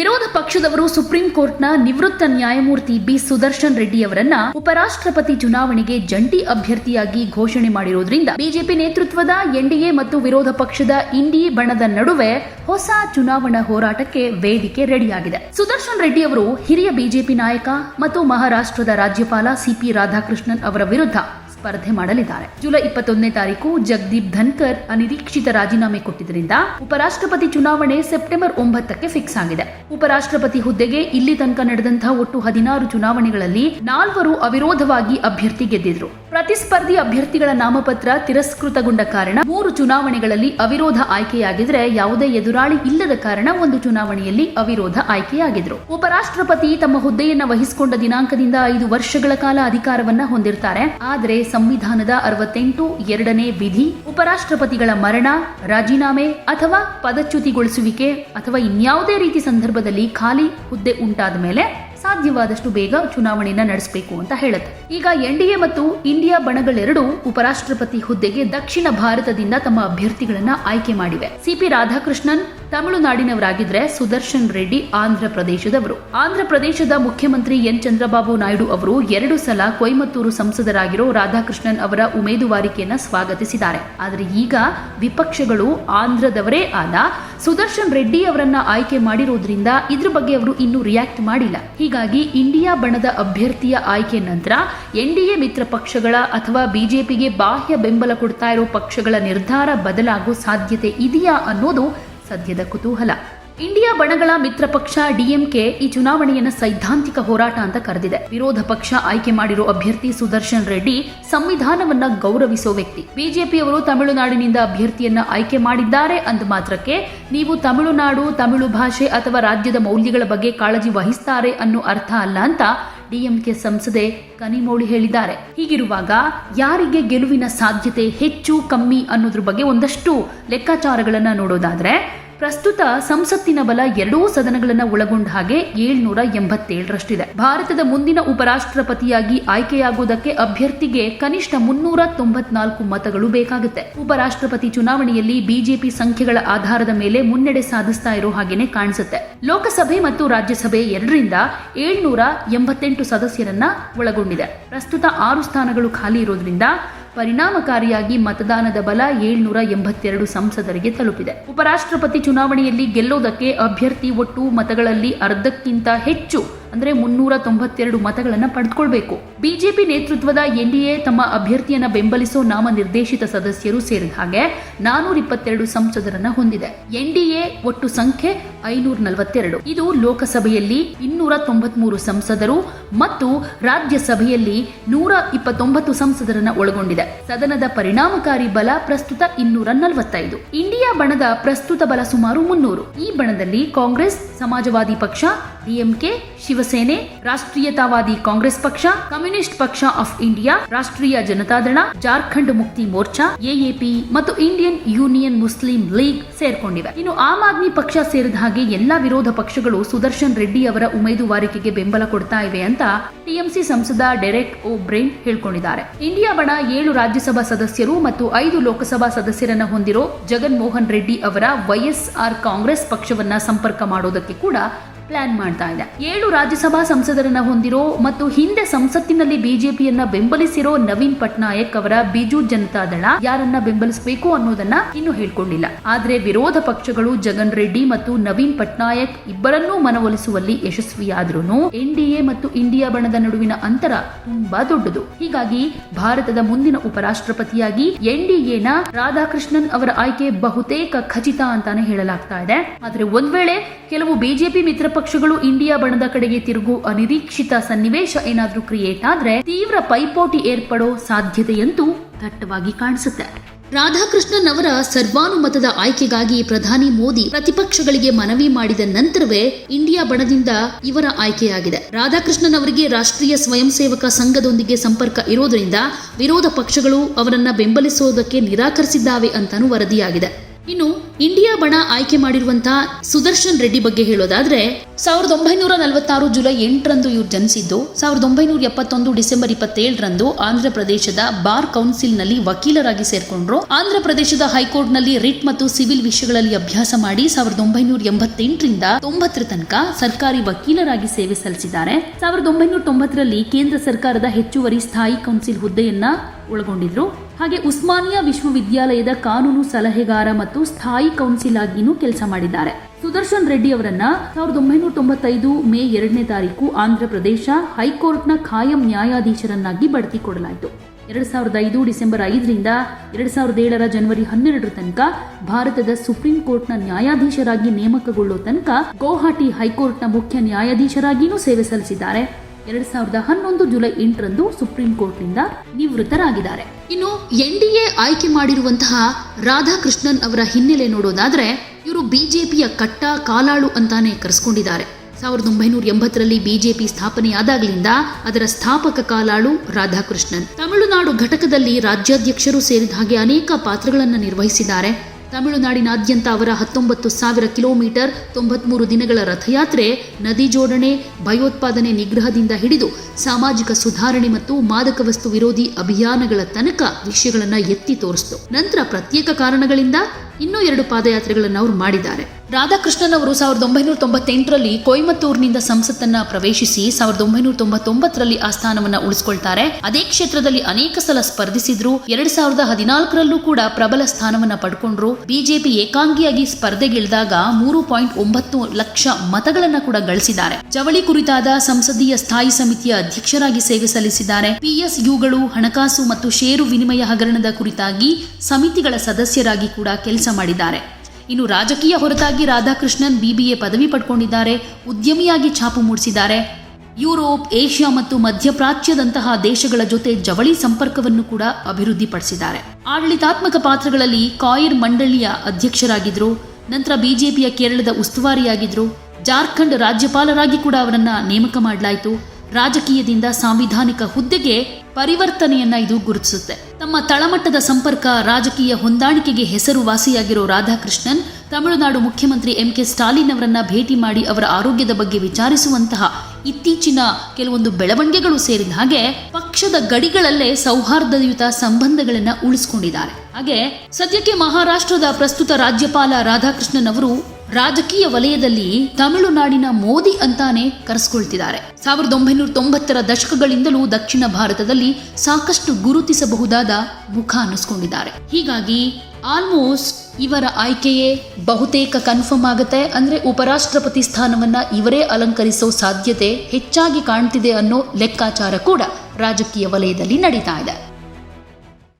ವಿರೋಧ ಪಕ್ಷದವರು ಸುಪ್ರೀಂ ಕೋರ್ಟ್ನ ನಿವೃತ್ತ ನ್ಯಾಯಮೂರ್ತಿ ಬಿ ಸುದರ್ಶನ್ ರೆಡ್ಡಿ ಅವರನ್ನ ಉಪರಾಷ್ಟ್ರಪತಿ ಚುನಾವಣೆಗೆ ಜಂಟಿ ಅಭ್ಯರ್ಥಿಯಾಗಿ ಘೋಷಣೆ ಮಾಡಿರುವುದರಿಂದ ಬಿಜೆಪಿ ನೇತೃತ್ವದ ಎನ್ಡಿಎ ಮತ್ತು ವಿರೋಧ ಪಕ್ಷದ ಇಂಡಿ ಬಣದ ನಡುವೆ ಹೊಸ ಚುನಾವಣಾ ಹೋರಾಟಕ್ಕೆ ವೇದಿಕೆ ರೆಡಿಯಾಗಿದೆ. ಸುದರ್ಶನ್ ರೆಡ್ಡಿ ಅವರು ಹಿರಿಯ ಬಿಜೆಪಿ ನಾಯಕ ಮತ್ತು ಮಹಾರಾಷ್ಟ್ರದ ರಾಜ್ಯಪಾಲ ಸಿಪಿ ರಾಧಾಕೃಷ್ಣನ್ ಅವರ ವಿರುದ್ಧ ಸ್ಪರ್ಧೆ ಮಾಡಲಿದ್ದಾರೆ. ಜುಲೈ ಇಪ್ಪತ್ತೊಂದನೇ ತಾರೀಕು ಜಗದೀಪ್ ಧನ್ಕರ್ ಅನಿರೀಕ್ಷಿತ ರಾಜೀನಾಮೆ ಕೊಟ್ಟಿದ್ದರಿಂದ ಉಪರಾಷ್ಟ್ರಪತಿ ಚುನಾವಣೆ ಸೆಪ್ಟೆಂಬರ್ ಒಂಬತ್ತಕ್ಕೆ ಫಿಕ್ಸ್ ಆಗಿದೆ. ಉಪರಾಷ್ಟ್ರಪತಿ ಹುದ್ದೆಗೆ ಇಲ್ಲಿ ತನಕ ನಡೆದಂತಹ ಒಟ್ಟು ಹದಿನಾರು ಚುನಾವಣೆಗಳಲ್ಲಿ ನಾಲ್ವರು ಅವಿರೋಧವಾಗಿ ಅಭ್ಯರ್ಥಿ ಗೆದ್ದಿದ್ರು. ಪ್ರತಿಸ್ಪರ್ಧಿ ಅಭ್ಯರ್ಥಿಗಳ ನಾಮಪತ್ರ ತಿರಸ್ಕೃತಗೊಂಡ ಕಾರಣ ಮೂರು ಚುನಾವಣೆಗಳಲ್ಲಿ ಅವಿರೋಧ ಆಯ್ಕೆಯಾಗಿದ್ರೆ ಯಾವುದೇ ಎದುರಾಳಿ ಇಲ್ಲದ ಕಾರಣ ಒಂದು ಚುನಾವಣೆಯಲ್ಲಿ ಅವಿರೋಧ ಆಯ್ಕೆಯಾಗಿದ್ರು. ಉಪರಾಷ್ಟ್ರಪತಿ ತಮ್ಮ ಹುದ್ದೆಯನ್ನ ವಹಿಸಿಕೊಂಡ ದಿನಾಂಕದಿಂದ ಐದು ವರ್ಷಗಳ ಕಾಲ ಅಧಿಕಾರವನ್ನ ಹೊಂದಿರ್ತಾರೆ. ಆದರೆ ಸಂವಿಧಾನದ ಅರವತ್ತೆಂಟು ಎರಡನೇ ವಿಧಿ, ಉಪರಾಷ್ಟ್ರಪತಿಗಳ ಮರಣ, ರಾಜೀನಾಮೆ ಅಥವಾ ಪದಚ್ಯುತಿಗೊಳಿಸುವಿಕೆ ಅಥವಾ ಇನ್ಯಾವುದೇ ರೀತಿ ಸಂದರ್ಭದಲ್ಲಿ ಖಾಲಿ ಹುದ್ದೆ ಉಂಟಾದ ಮೇಲೆ ಸಾಧ್ಯವಾದಷ್ಟು ಬೇಗ ಚುನಾವಣೆಯನ್ನ ನಡೆಸಬೇಕು ಅಂತ ಹೇಳುತ್ತೆ. ಈಗ ಎನ್ಡಿಎ ಮತ್ತು ಇಂಡಿಯಾ ಬಣಗಳೆರಡು ಉಪರಾಷ್ಟ್ರಪತಿ ಹುದ್ದೆಗೆ ದಕ್ಷಿಣ ಭಾರತದಿಂದ ತಮ್ಮ ಅಭ್ಯರ್ಥಿಗಳನ್ನ ಆಯ್ಕೆ ಮಾಡಿವೆ. ಸಿಪಿ ರಾಧಾಕೃಷ್ಣನ್ ತಮಿಳುನಾಡಿನವರಾಗಿದ್ರೆ ಸುದರ್ಶನ್ ರೆಡ್ಡಿ ಆಂಧ್ರ ಪ್ರದೇಶದವರು. ಆಂಧ್ರ ಪ್ರದೇಶದ ಮುಖ್ಯಮಂತ್ರಿ ಎನ್ ಚಂದ್ರಬಾಬು ನಾಯ್ಡು ಅವರು ಎರಡು ಸಲ ಕೊಯಮತ್ತೂರು ಸಂಸದರಾಗಿರೋ ರಾಧಾಕೃಷ್ಣನ್ ಅವರ ಉಮೇದುವಾರಿಕೆಯನ್ನು ಸ್ವಾಗತಿಸಿದ್ದಾರೆ. ಆದರೆ ಈಗ ವಿಪಕ್ಷಗಳು ಆಂಧ್ರದವರೇ ಆದ ಸುದರ್ಶನ್ ರೆಡ್ಡಿ ಅವರನ್ನ ಆಯ್ಕೆ ಮಾಡಿರೋದ್ರಿಂದ ಇದ್ರ ಬಗ್ಗೆ ಅವರು ಇನ್ನೂ ರಿಯಾಕ್ಟ್ ಮಾಡಿಲ್ಲ. ಹೀಗಾಗಿ ಇಂಡಿಯಾ ಬಣದ ಅಭ್ಯರ್ಥಿಯ ಆಯ್ಕೆ ನಂತರ ಎನ್ಡಿಎ ಮಿತ್ರ ಪಕ್ಷಗಳ ಅಥವಾ ಬಿಜೆಪಿಗೆ ಬಾಹ್ಯ ಬೆಂಬಲ ಕೊಡ್ತಾ ಇರೋ ಪಕ್ಷಗಳ ನಿರ್ಧಾರ ಬದಲಾಗೋ ಸಾಧ್ಯತೆ ಇದೆಯಾ ಅನ್ನೋದು ಸದ್ಯದ ಕುತೂಹಲ. ಇಂಡಿಯಾ ಬಣಗಳ ಮಿತ್ರ ಪಕ್ಷ ಡಿಎಂಕೆ ಈ ಚುನಾವಣೆಯನ್ನ ಸೈದ್ಧಾಂತಿಕ ಹೋರಾಟ ಅಂತ ಕರೆದಿದೆ. ವಿರೋಧ ಪಕ್ಷ ಆಯ್ಕೆ ಮಾಡಿರೋ ಅಭ್ಯರ್ಥಿ ಸುದರ್ಶನ್ ರೆಡ್ಡಿ ಸಂವಿಧಾನವನ್ನ ಗೌರವಿಸೋ ವ್ಯಕ್ತಿ. ಬಿಜೆಪಿಯವರು ತಮಿಳುನಾಡಿನಿಂದ ಅಭ್ಯರ್ಥಿಯನ್ನ ಆಯ್ಕೆ ಮಾಡಿದ್ದಾರೆ ಅಂದ ಮಾತ್ರಕ್ಕೆ ನೀವು ತಮಿಳುನಾಡು, ತಮಿಳು ಭಾಷೆ ಅಥವಾ ರಾಜ್ಯದ ಮೌಲ್ಯಗಳ ಬಗ್ಗೆ ಕಾಳಜಿ ವಹಿಸ್ತಾರೆ ಅನ್ನೋ ಅರ್ಥ ಅಲ್ಲ ಅಂತ ಡಿಎಂಕೆ ಸಂಸದೆ ಕನಿಮೋಳಿ ಹೇಳಿದ್ದಾರೆ. ಹೀಗಿರುವಾಗ ಯಾರಿಗೆ ಗೆಲುವಿನ ಸಾಧ್ಯತೆ ಹೆಚ್ಚು ಕಮ್ಮಿ ಅನ್ನೋದ್ರ ಬಗ್ಗೆ ಒಂದಷ್ಟು ಲೆಕ್ಕಾಚಾರಗಳನ್ನ ನೋಡೋದಾದ್ರೆ ಪ್ರಸ್ತುತ ಸಂಸತ್ತಿನ ಬಲ ಎರಡೂ ಸದನಗಳನ್ನು ಒಳಗೊಂಡ ಹಾಗೆ ಏಳ್ನೂರ ಎಂಬತ್ತೇಳರಷ್ಟಿದೆ. ಭಾರತದ ಮುಂದಿನ ಉಪರಾಷ್ಟ್ರಪತಿಯಾಗಿ ಆಯ್ಕೆಯಾಗುವುದಕ್ಕೆ ಅಭ್ಯರ್ಥಿಗೆ ಕನಿಷ್ಠ ಮುನ್ನೂರ ತೊಂಬತ್ನಾಲ್ಕು ಮತಗಳು ಬೇಕಾಗುತ್ತೆ. ಉಪರಾಷ್ಟ್ರಪತಿ ಚುನಾವಣೆಯಲ್ಲಿ ಬಿಜೆಪಿ ಸಂಖ್ಯೆಗಳ ಆಧಾರದ ಮೇಲೆ ಮುನ್ನಡೆ ಸಾಧಿಸ್ತಾ ಇರೋ ಹಾಗೇನೆ ಕಾಣಿಸುತ್ತೆ. ಲೋಕಸಭೆ ಮತ್ತು ರಾಜ್ಯಸಭೆ ಎರಡರಿಂದ ಏಳ್ನೂರ ಎಂಬತ್ತೆಂಟು ಸದಸ್ಯರನ್ನ ಒಳಗೊಂಡಿದೆ. ಪ್ರಸ್ತುತ ಆರು ಸ್ಥಾನಗಳು ಖಾಲಿ ಇರೋದ್ರಿಂದ ಪರಿಣಾಮಕಾರಿಯಾಗಿ ಮತದಾನದ ಬಲ ಏಳ್ನೂರ ಎಂಬತ್ತೆರಡು ಸಂಸದರಿಗೆ ತಲುಪಿದೆ. ಉಪರಾಷ್ಟ್ರಪತಿ ಚುನಾವಣೆಯಲ್ಲಿ ಗೆಲ್ಲೋದಕ್ಕೆ ಅಭ್ಯರ್ಥಿ ಒಟ್ಟು ಮತಗಳಲ್ಲಿ ಅರ್ಧಕ್ಕಿಂತ ಹೆಚ್ಚು ಅಂದ್ರೆ ಮುನ್ನೂರ ತೊಂಬತ್ತೆರಡು ಮತಗಳನ್ನು ಪಡೆದುಕೊಳ್ಬೇಕು. ಬಿಜೆಪಿ ನೇತೃತ್ವದ ಎನ್ಡಿಎ ತಮ್ಮ ಅಭ್ಯರ್ಥಿಯನ್ನ ಬೆಂಬಲಿಸೋ ನಾಮನಿರ್ದೇಶಿತ ಸದಸ್ಯರು ಸೇರಿದ ಹಾಗೆ ನಾನೂರ ಇಪ್ಪತ್ತೆರಡು ಸಂಸದರನ್ನ ಹೊಂದಿದೆ. ಎನ್ಡಿಎ ಒಟ್ಟು ಸಂಖ್ಯೆ ಐನೂರ ನಲವತ್ತೆರಡು. ಇದು ಲೋಕಸಭೆಯಲ್ಲಿ ಇನ್ನೂರ ತೊಂಬತ್ಮೂರು ಸಂಸದರು ಮತ್ತು ರಾಜ್ಯಸಭೆಯಲ್ಲಿ ನೂರ ಇಪ್ಪತ್ತೊಂಬತ್ತು ಸಂಸದರನ್ನ ಒಳಗೊಂಡಿದೆ. ಸದನದ ಪರಿಣಾಮಕಾರಿ ಬಲ ಪ್ರಸ್ತುತ ಇನ್ನೂರ ನಲವತ್ತೈದು. ಇಂಡಿಯಾ ಬಣದ ಪ್ರಸ್ತುತ ಬಲ ಸುಮಾರು ಮುನ್ನೂರು. ಈ ಬಣದಲ್ಲಿ ಕಾಂಗ್ರೆಸ್, ಸಮಾಜವಾದಿ ಪಕ್ಷ ಡಿಎಂಕೆ, ಶಿವಸೇನೆ, ರಾಷ್ಟ್ರೀಯತಾವಾದಿ ಕಾಂಗ್ರೆಸ್ ಪಕ್ಷ, ಕಮ್ಯುನಿಸ್ಟ್ ಪಕ್ಷ ಆಫ್ ಇಂಡಿಯಾ, ರಾಷ್ಟ್ರೀಯ ಜನತಾದಳ ಜಾರ್ಖಂಡ್ ಮುಕ್ತಿ ಮೋರ್ಚಾ, ಎಎಪಿ ಮತ್ತು ಇಂಡಿಯನ್ ಯೂನಿಯನ್ ಮುಸ್ಲಿಂ ಲೀಗ್ ಸೇರ್ಕೊಂಡಿವೆ. ಇನ್ನು ಆಮ್ ಆದ್ಮಿ ಪಕ್ಷ ಸೇರಿದ ಹಾಗೆ ಎಲ್ಲಾ ವಿರೋಧ ಪಕ್ಷಗಳು ಸುದರ್ಶನ್ ರೆಡ್ಡಿ ಅವರ ಉಮೇದುವಾರಿಕೆಗೆ ಬೆಂಬಲ ಕೊಡ್ತಾ ಇವೆ ಅಂತ ಟಿಎಂಸಿ ಸಂಸದ ಡೆರೆಕ್ ಓ ಬ್ರೇನ್ ಹೇಳ್ಕೊಂಡಿದ್ದಾರೆ. ಇಂಡಿಯಾ ಬಣ ಏಳು ರಾಜ್ಯಸಭಾ ಸದಸ್ಯರು ಮತ್ತು ಐದು ಲೋಕಸಭಾ ಸದಸ್ಯರನ್ನ ಹೊಂದಿರೋ ಜಗನ್ ಮೋಹನ್ ರೆಡ್ಡಿ ಅವರ ವೈಎಸ್ಆರ್ ಕಾಂಗ್ರೆಸ್ ಪಕ್ಷವನ್ನ ಸಂಪರ್ಕ ಮಾಡೋದಕ್ಕೆ ಕೂಡ ಪ್ಲಾನ್ ಮಾಡ್ತಾ ಇದೆ. ಏಳು ರಾಜ್ಯಸಭಾ ಸಂಸದರನ್ನ ಹೊಂದಿರೋ ಮತ್ತು ಹಿಂದೆ ಸಂಸತ್ತಿನಲ್ಲಿ ಬಿಜೆಪಿಯನ್ನ ಬೆಂಬಲಿಸಿರೋ ನವೀನ್ ಪಟ್ನಾಯಕ್ ಅವರ ಬಿಜು ಜನತಾದಳ ಯಾರನ್ನ ಬೆಂಬಲಿಸಬೇಕು ಅನ್ನೋದನ್ನ ಇನ್ನು ಹೇಳ್ಕೊಂಡಿಲ್ಲ. ಆದ್ರೆ ವಿರೋಧ ಪಕ್ಷಗಳು ಜಗನ್ ರೆಡ್ಡಿ ಮತ್ತು ನವೀನ್ ಪಟ್ನಾಯಕ್ ಇಬ್ಬರನ್ನೂ ಮನವೊಲಿಸುವಲ್ಲಿ ಯಶಸ್ವಿಯಾದ್ರೂ ಎನ್ಡಿಎ ಮತ್ತು ಇಂಡಿಯಾ ಬಣದ ನಡುವಿನ ಅಂತರ ತುಂಬಾ ದೊಡ್ಡದು. ಹೀಗಾಗಿ ಭಾರತದ ಮುಂದಿನ ಉಪರಾಷ್ಟ್ರಪತಿಯಾಗಿ ಎನ್ಡಿಎನ ರಾಧಾಕೃಷ್ಣನ್ ಅವರ ಆಯ್ಕೆ ಬಹುತೇಕ ಖಚಿತ ಅಂತಾನೆ ಹೇಳಲಾಗ್ತಾ ಇದೆ. ಆದ್ರೆ ಒಂದ್ ವೇಳೆ ಕೆಲವು ಬಿಜೆಪಿ ಮಿತ್ರ ಪಕ್ಷಗಳು ಇಂಡಿಯಾ ಬಣದ ಕಡೆಗೆ ತಿರುಗು ಅನಿರೀಕ್ಷಿತ ಸನ್ನಿವೇಶ ಏನಾದರೂ ಕ್ರಿಯೇಟ್ ಆದ್ರೆ ತೀವ್ರ ಪೈಪೋಟಿ ಏರ್ಪಡೋ ಸಾಧ್ಯತೆಯಂತೂ ದಟ್ಟವಾಗಿ ಕಾಣಿಸುತ್ತೆ. ರಾಧಾಕೃಷ್ಣನ್ ಅವರ ಸರ್ವಾನುಮತದ ಆಯ್ಕೆಗಾಗಿ ಪ್ರಧಾನಿ ಮೋದಿ ಪ್ರತಿಪಕ್ಷಗಳಿಗೆ ಮನವಿ ಮಾಡಿದ ನಂತರವೇ ಇಂಡಿಯಾ ಬಣದಿಂದ ಇವರ ಆಯ್ಕೆಯಾಗಿದೆ. ರಾಧಾಕೃಷ್ಣನ್ ಅವರಿಗೆ ರಾಷ್ಟ್ರೀಯ ಸ್ವಯಂ ಸೇವಕ ಸಂಘದೊಂದಿಗೆ ಸಂಪರ್ಕ ಇರೋದ್ರಿಂದ ವಿರೋಧ ಪಕ್ಷಗಳು ಅವರನ್ನ ಬೆಂಬಲಿಸೋದಕ್ಕೆ ನಿರಾಕರಿಸಿದ್ದಾವೆ ಅಂತಾನೂ ವರದಿಯಾಗಿದೆ. ಇನ್ನು ಇಂಡಿಯಾ ಬಣ ಆಯ್ಕೆ ಮಾಡಿರುವಂತಹ ಸುದರ್ಶನ್ ರೆಡ್ಡಿ ಬಗ್ಗೆ ಹೇಳೋದಾದ್ರೆ, ಸಾವಿರದ ಒಂಬೈನೂರ ನಲವತ್ತಾರು ಜುಲೈ ಎಂಟರಂದು ಇವರು ಜನಿಸಿದ್ದು, ಸಾವಿರದ ಒಂಬೈನೂರ ಎಪ್ಪತ್ತೊಂದು ಡಿಸೆಂಬರ್ ಇಪ್ಪತ್ತೇಳರಂದು ಆಂಧ್ರ ಪ್ರದೇಶದ ಬಾರ್ ಕೌನ್ಸಿಲ್ನಲ್ಲಿ ವಕೀಲರಾಗಿ ಸೇರ್ಕೊಂಡ್ರು. ಆಂಧ್ರ ಪ್ರದೇಶದ ಹೈಕೋರ್ಟ್ನಲ್ಲಿ ರಿಟ್ ಮತ್ತು ಸಿವಿಲ್ ವಿಷಯಗಳಲ್ಲಿ ಅಭ್ಯಾಸ ಮಾಡಿ ಸಾವಿರದ ಒಂಬೈನೂರ ಎಂಬತ್ತೆಂಟರಿಂದ ತೊಂಬತ್ತರ ತನಕ ಸರ್ಕಾರಿ ವಕೀಲರಾಗಿ ಸೇವೆ ಸಲ್ಲಿಸಿದ್ದಾರೆ. ಸಾವಿರದ ಒಂಬೈನೂರ ತೊಂಬತ್ತರಲ್ಲಿ ಕೇಂದ್ರ ಸರ್ಕಾರದ ಹೆಚ್ಚುವರಿ ಸ್ಥಾಯಿ ಕೌನ್ಸಿಲ್ ಹುದ್ದೆಯನ್ನ ಒಳಗೊಂಡಿದ್ರು. ಹಾಗೆ ಉಸ್ಮಾನಿಯಾ ವಿಶ್ವವಿದ್ಯಾಲಯದ ಕಾನೂನು ಸಲಹೆಗಾರ ಮತ್ತು ಸ್ಥಾಯಿ ಕೌನ್ಸಿಲ್ ಆಗಿನೂ ಕೆಲಸ ಮಾಡಿದ್ದಾರೆ. ಸುದರ್ಶನ್ ರೆಡ್ಡಿ ಅವರನ್ನ ಸಾವಿರದ ಒಂಬೈನೂರ ತೊಂಬತ್ತೈದು ಮೇ ಎರಡನೇ ತಾರೀಕು ಆಂಧ್ರಪ್ರದೇಶ ಹೈಕೋರ್ಟ್ನ ಖಾಯಂ ನ್ಯಾಯಾಧೀಶರನ್ನಾಗಿ ಬಡ್ತಿ ಕೊಡಲಾಯಿತು. ಎರಡ್ ಸಾವಿರದ ಐದು ಡಿಸೆಂಬರ್ ಐದರಿಂದ ಎರಡ್ ಸಾವಿರದ ಏಳರ ಜನವರಿ ಹನ್ನೆರಡರ ತನಕ ಭಾರತದ ಸುಪ್ರೀಂ ಕೋರ್ಟ್ನ ನ್ಯಾಯಾಧೀಶರಾಗಿ ನೇಮಕಗೊಳ್ಳೋ ತನಕ ಗೌಹಾಟಿ ಹೈಕೋರ್ಟ್ನ ಮುಖ್ಯ ನ್ಯಾಯಾಧೀಶರಾಗಿಯೂ ಸೇವೆ ಸಲ್ಲಿಸಿದ್ದಾರೆ. ಎರಡ್ ಸಾವಿರದ ಹನ್ನೊಂದು ಜುಲೈ ಎಂಟರಂದು ಸುಪ್ರೀಂ ಕೋರ್ಟ್ನಿಂದ ನಿವೃತ್ತರಾಗಿದ್ದಾರೆ. ಇನ್ನು ಎನ್ ಡಿ ಎ ಆಯ್ಕೆ ಮಾಡಿರುವಂತಹ ರಾಧಾಕೃಷ್ಣನ್ ಅವರ ಹಿನ್ನೆಲೆ ನೋಡೋದಾದ್ರೆ, ಇವರು ಬಿಜೆಪಿಯ ಕಟ್ಟ ಕಾಲಾಳು ಅಂತಾನೆ ಕರೆಸ್ಕೊಂಡಿದ್ದಾರೆ. ಸಾವಿರದ ಒಂಬೈನೂರ ಎಂಬತ್ತರಲ್ಲಿ ಬಿಜೆಪಿ ಸ್ಥಾಪನೆಯಾದಾಗಲಿಂದ ಅದರ ಸ್ಥಾಪಕ ಕಾಲಾಳು ರಾಧಾಕೃಷ್ಣನ್. ತಮಿಳುನಾಡು ಘಟಕದಲ್ಲಿ ರಾಜ್ಯಾಧ್ಯಕ್ಷರು ಸೇರಿದ ಹಾಗೆ ಅನೇಕ ಪಾತ್ರಗಳನ್ನು ನಿರ್ವಹಿಸಿದ್ದಾರೆ. ತಮಿಳುನಾಡಿನಾದ್ಯಂತ ಅವರ ಹತ್ತೊಂಬತ್ತು ಸಾವಿರ ಕಿಲೋಮೀಟರ್ ತೊಂಬತ್ಮೂರು ದಿನಗಳ ರಥಯಾತ್ರೆ ನದಿ ಜೋಡಣೆ, ಭಯೋತ್ಪಾದನೆ ನಿಗ್ರಹದಿಂದ ಹಿಡಿದು ಸಾಮಾಜಿಕ ಸುಧಾರಣೆ ಮತ್ತು ಮಾದಕ ವಸ್ತು ವಿರೋಧಿ ಅಭಿಯಾನಗಳ ತನಕ ವಿಷಯಗಳನ್ನು ಎತ್ತಿ ತೋರಿಸಿತು. ನಂತರ ಪ್ರತ್ಯೇಕ ಕಾರಣಗಳಿಂದ ಇನ್ನೂ ಎರಡು ಪಾದಯಾತ್ರೆಗಳನ್ನು ಅವರು ಮಾಡಿದ್ದಾರೆ. ರಾಧಾಕೃಷ್ಣನ್ ಅವರು ಸಾವಿರದ ಒಂಬೈನೂರ ತೊಂಬತ್ತೆಂಟರಲ್ಲಿ ಕೊಯಮತ್ತೂರಿನಿಂದ ಸಂಸತ್ತನ್ನ ಪ್ರವೇಶಿಸಿ ಸಾವಿರದ ಒಂಬೈನೂರ ತೊಂಬತ್ತೊಂಬತ್ತರಲ್ಲಿ ಆ ಸ್ಥಾನವನ್ನ ಉಳಿಸಿಕೊಳ್ತಾರೆ. ಅದೇ ಕ್ಷೇತ್ರದಲ್ಲಿ ಅನೇಕ ಸಲ ಸ್ಪರ್ಧಿಸಿದ್ರು. ಎರಡ್ ಸಾವಿರದ ಹದಿನಾಲ್ಕರಲ್ಲೂ ಕೂಡ ಪ್ರಬಲ ಸ್ಥಾನವನ್ನ ಪಡ್ಕೊಂಡ್ರು. ಬಿಜೆಪಿ ಏಕಾಂಗಿಯಾಗಿ ಸ್ಪರ್ಧೆಗಿಳಿದಾಗ ಮೂರು ಪಾಯಿಂಟ್ ಒಂಬತ್ತು ಲಕ್ಷ ಮತಗಳನ್ನ ಕೂಡ ಗಳಿಸಿದ್ದಾರೆ. ಜವಳಿ ಕುರಿತಾದ ಸಂಸದೀಯ ಸ್ಥಾಯಿ ಸಮಿತಿಯ ಅಧ್ಯಕ್ಷರಾಗಿ ಸೇವೆ ಸಲ್ಲಿಸಿದ್ದಾರೆ. ಪಿಎಸ್ ಯುಗಳು, ಹಣಕಾಸು ಮತ್ತು ಷೇರು ವಿನಿಮಯ ಹಗರಣದ ಕುರಿತಾಗಿ ಸಮಿತಿಗಳ ಸದಸ್ಯರಾಗಿ ಕೂಡ ಕೆಲಸ ಮಾಡಿದ್ದಾರೆ. ಇನ್ನು ರಾಜಕೀಯ ಹೊರತಾಗಿ ರಾಧಾಕೃಷ್ಣನ್ ಬಿಬಿಎ ಪದವಿ ಪಡ್ಕೊಂಡಿದ್ದಾರೆ. ಉದ್ಯಮಿಯಾಗಿ ಛಾಪು ಮೂಡಿಸಿದ್ದಾರೆ. ಯುರೋಪ್, ಏಷ್ಯಾ ಮತ್ತು ಮಧ್ಯಪ್ರಾಚ್ಯದಂತಹ ದೇಶಗಳ ಜೊತೆ ಜವಳಿ ಸಂಪರ್ಕವನ್ನು ಕೂಡ ಅಭಿವೃದ್ಧಿಪಡಿಸಿದ್ದಾರೆ. ಆಡಳಿತಾತ್ಮಕ ಪಾತ್ರಗಳಲ್ಲಿ ಕಾಯಿರ್ ಮಂಡಳಿಯ ಅಧ್ಯಕ್ಷರಾಗಿದ್ರು. ನಂತರ ಬಿಜೆಪಿಯ ಕೇರಳದ ಉಸ್ತುವಾರಿಯಾಗಿದ್ರು. ಜಾರ್ಖಂಡ್ ರಾಜ್ಯಪಾಲರಾಗಿ ಕೂಡ ಅವರನ್ನ ನೇಮಕ ಮಾಡಲಾಯಿತು. ರಾಜಕೀಯದಿಂದ ಸಾಂವಿಧಾನಿಕ ಹುದ್ದೆಗೆ ಪರಿವರ್ತನೆಯನ್ನ ಇದು ಗುರುತಿಸುತ್ತೆ. ತಮ್ಮ ತಳಮಟ್ಟದ ಸಂಪರ್ಕ, ರಾಜಕೀಯ ಹೊಂದಾಣಿಕೆಗೆ ಹೆಸರುವಾಸಿಯಾಗಿರೋ ರಾಧಾಕೃಷ್ಣನ್ ತಮಿಳುನಾಡು ಮುಖ್ಯಮಂತ್ರಿ ಎಂ ಕೆ ಸ್ಟಾಲಿನ್ ಅವರನ್ನ ಭೇಟಿ ಮಾಡಿ ಅವರ ಆರೋಗ್ಯದ ಬಗ್ಗೆ ವಿಚಾರಿಸುವಂತಹ ಇತ್ತೀಚಿನ ಕೆಲವೊಂದು ಬೆಳವಣಿಗೆಗಳು ಸೇರಿದ ಹಾಗೆ ಪಕ್ಷದ ಗಡಿಗಳಲ್ಲೇ ಸೌಹಾರ್ದಯುತ ಸಂಬಂಧಗಳನ್ನ ಉಳಿಸಿಕೊಂಡಿದ್ದಾರೆ. ಹಾಗೆ ಸದ್ಯಕ್ಕೆ ಮಹಾರಾಷ್ಟ್ರದ ಪ್ರಸ್ತುತ ರಾಜ್ಯಪಾಲ ರಾಧಾಕೃಷ್ಣನ್ ಅವರು ರಾಜಕೀಯ ವಲಯದಲ್ಲಿ ತಮಿಳುನಾಡಿನ ಮೋದಿ ಅಂತಾನೆ ಕರೆಸ್ಕೊಳ್ತಿದ್ದಾರೆ. ಸಾವಿರದ ಒಂಬೈನೂರ ತೊಂಬತ್ತರ ದಶಕಗಳಿಂದಲೂ ದಕ್ಷಿಣ ಭಾರತದಲ್ಲಿ ಸಾಕಷ್ಟು ಗುರುತಿಸಬಹುದಾದ ಮುಖ ಅನ್ನಿಸ್ಕೊಂಡಿದ್ದಾರೆ. ಹೀಗಾಗಿ ಆಲ್ಮೋಸ್ಟ್ ಇವರ ಆಯ್ಕೆಯೇ ಬಹುತೇಕ ಕನ್ಫರ್ಮ್ ಆಗುತ್ತೆ ಅಂದ್ರೆ ಉಪರಾಷ್ಟ್ರಪತಿ ಸ್ಥಾನವನ್ನ ಇವರೇ ಅಲಂಕರಿಸೋ ಸಾಧ್ಯತೆ ಹೆಚ್ಚಾಗಿ ಕಾಣ್ತಿದೆ ಅನ್ನೋ ಲೆಕ್ಕಾಚಾರ ಕೂಡ ರಾಜಕೀಯ ವಲಯದಲ್ಲಿ ನಡೀತಾ ಇದೆ.